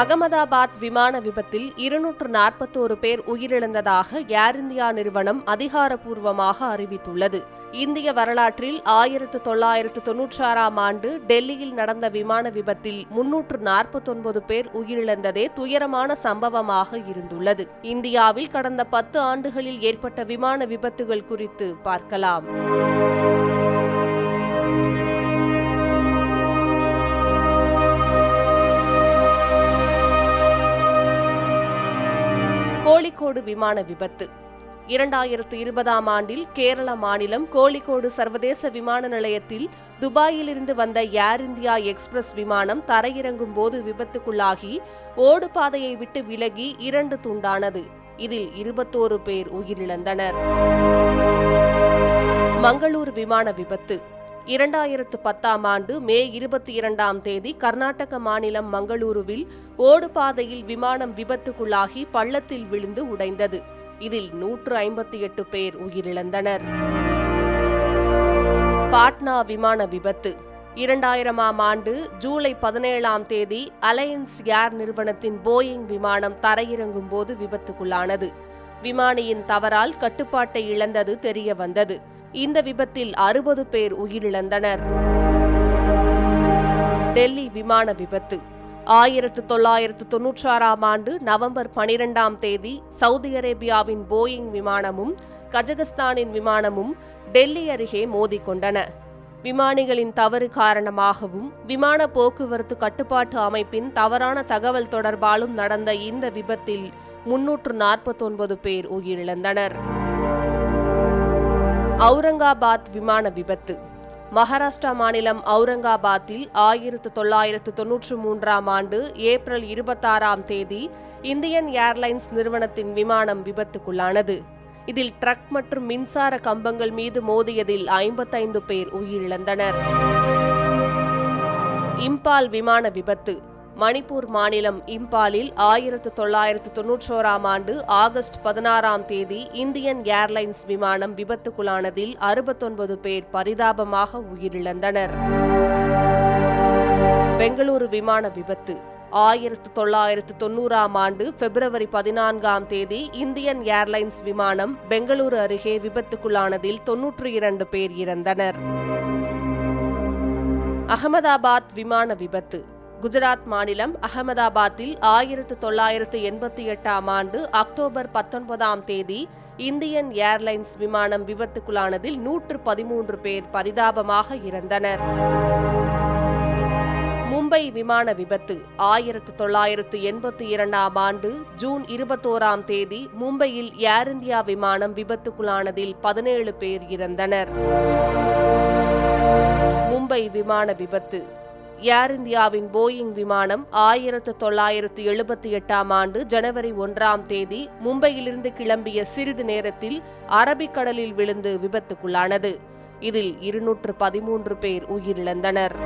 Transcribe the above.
அகமதாபாத் விமான விபத்தில் இருநூற்று நாற்பத்தோரு பேர் உயிரிழந்ததாக ஏர் இந்தியா நிறுவனம் அதிகாரப்பூர்வமாக அறிவித்துள்ளது. இந்திய வரலாற்றில் ஆயிரத்து தொள்ளாயிரத்து தொன்னூற்றாறாம் ஆண்டு டெல்லியில் நடந்த விமான விபத்தில் முன்னூற்று நாற்பத்தொன்பது பேர் உயிரிழந்ததே துயரமான சம்பவமாக இருந்துள்ளது. இந்தியாவில் கடந்த பத்து ஆண்டுகளில் ஏற்பட்ட விமான விபத்துகள் குறித்து பார்க்கலாம். கோழிக்கோடு விமான விபத்து. இரண்டாயிரத்து இருபதாம் ஆண்டில் கேரள மாநிலம் கோழிக்கோடு சர்வதேச விமான நிலையத்தில் துபாயிலிருந்து வந்த ஏர் இந்தியா எக்ஸ்பிரஸ் விமானம் தரையிறங்கும் போது விபத்துக்குள்ளாகி ஓடு பாதையை விட்டு விலகி இரண்டு துண்டானது. இதில் இருபத்தோரு பேர் உயிரிழந்தனர். மங்களூர் விமான விபத்து. இரண்டாயிரத்து பத்தாம் ஆண்டு மே இருபத்தி இரண்டாம் தேதி கர்நாடக மாநிலம் மங்களூருவில் ஓடுபாதையில் விமானம் விபத்துக்குள்ளாகி பள்ளத்தில் விழுந்து உடைந்தது. இதில் நூற்று ஐம்பத்தி எட்டு பேர் உயிரிழந்தனர். பாட்னா விமான விபத்து. இரண்டாயிரமாம் ஆண்டு ஜூலை பதினேழாம் தேதி அலையன்ஸ் ஏர் நிறுவனத்தின் போயிங் விமானம் தரையிறங்கும் போது விபத்துக்குள்ளானது. விமானியின் தவறால் கட்டுப்பாட்டை இழந்தது தெரிய வந்தது இந்த விபத்தில் அறுபது பேர் உயிரிழந்தனர். டெல்லி விமான விபத்து. ஆயிரத்து தொள்ளாயிரத்து தொன்னூற்றாறாம் ஆண்டு நவம்பர் பனிரெண்டாம் தேதி சவுதி அரேபியாவின் போயிங் விமானமும் கஜகஸ்தானின் விமானமும் டெல்லி அருகே மோதிக்கொண்டன விமானிகளின் தவறு காரணமாகவும் விமான போக்குவரத்து கட்டுப்பாட்டு அமைப்பின் தவறான தகவல் தொடர்பாலும் நடந்த இந்த விபத்தில் முன்னூற்று நாற்பத்தொன்பது பேர் உயிரிழந்தனர். அவுரங்காபாத் விமான விபத்து. மகாராஷ்டிரா மாநிலம் அவுரங்காபாத்தில் ஆயிரத்து தொள்ளாயிரத்து தொன்னூற்று மூன்றாம் ஆண்டு ஏப்ரல் இருபத்தாறாம் தேதி இந்தியன் ஏர்லைன்ஸ் நிறுவனத்தின் விமானம் விபத்துக்குள்ளானது. இதில் ட்ரக் மற்றும் மின்சார கம்பங்கள் மீது மோதியதில் ஐம்பத்தைந்து பேர் உயிரிழந்தனர். இம்பால் விமான விபத்து. மணிப்பூர் மாநிலம் இம்பாலில் ஆயிரத்து தொள்ளாயிரத்து தொன்னூற்றோராம் ஆண்டு ஆகஸ்ட் பதினாறாம் தேதி இந்தியன் ஏர்லைன்ஸ் விமானம் விபத்துக்குள்ளானதில் அறுபத்தொன்பது பேர் பரிதாபமாக உயிரிழந்தனர். பெங்களூரு விமான விபத்து. ஆயிரத்து தொள்ளாயிரத்து தொன்னூறாம் ஆண்டு பிப்ரவரி பதினான்காம் தேதி இந்தியன் ஏர்லைன்ஸ் விமானம் பெங்களூரு அருகே விபத்துக்குள்ளானதில் தொன்னூற்றி இரண்டு பேர் இறந்தனர். அகமதாபாத் விமான விபத்து. குஜராத் மாநிலம் அகமதாபாத்தில் ஆயிரத்து தொள்ளாயிரத்து எண்பத்தி எட்டாம் ஆண்டு அக்டோபர் பத்தொன்பதாம் தேதி இந்தியன் ஏர்லைன்ஸ் விமானம் விபத்துக்குள்ளானதில் நூற்று பதிமூன்று பேர் பரிதாபமாக இறந்தனர். மும்பை விமான விபத்து ஆயிரத்து தொள்ளாயிரத்து எண்பத்தி இரண்டாம் ஆண்டு ஜூன் இருபத்தோராம் தேதி மும்பையில் ஏர் இந்தியா விமானம் விபத்துக்குள்ளானதில் பதினேழு பேர் இறந்தனர். மும்பை விமான விபத்து ஏர் இந்தியாவின் போயிங் விமானம் ஆயிரத்து தொள்ளாயிரத்து எழுபத்தி எட்டாம் ஆண்டு ஜனவரி ஒன்றாம் தேதி மும்பையிலிருந்து கிளம்பிய சிறிது நேரத்தில் அரபிக்கடலில் விழுந்து விபத்துக்குள்ளானது. இதில் இருநூற்று பதிமூன்று பேர் உயிரிழந்தனர்.